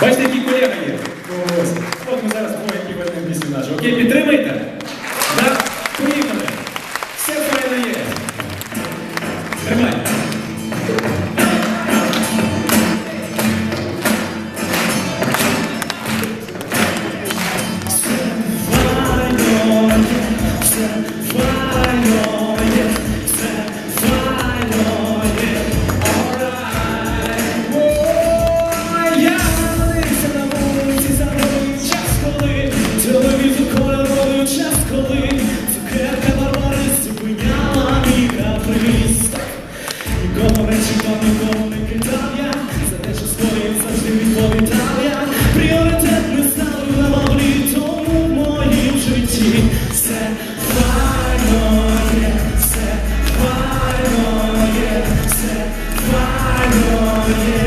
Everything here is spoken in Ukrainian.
Бачите, які колеги є? От ми зараз ведемо пісню нашу. Окей, підтримайте? Нікому не чекав, нікого не кидав я, за те, що скоїв, завжди відповідав я. Пріоритет не ставив на лаврі, тому в моїм житті все файно є, все файно є, все файно є,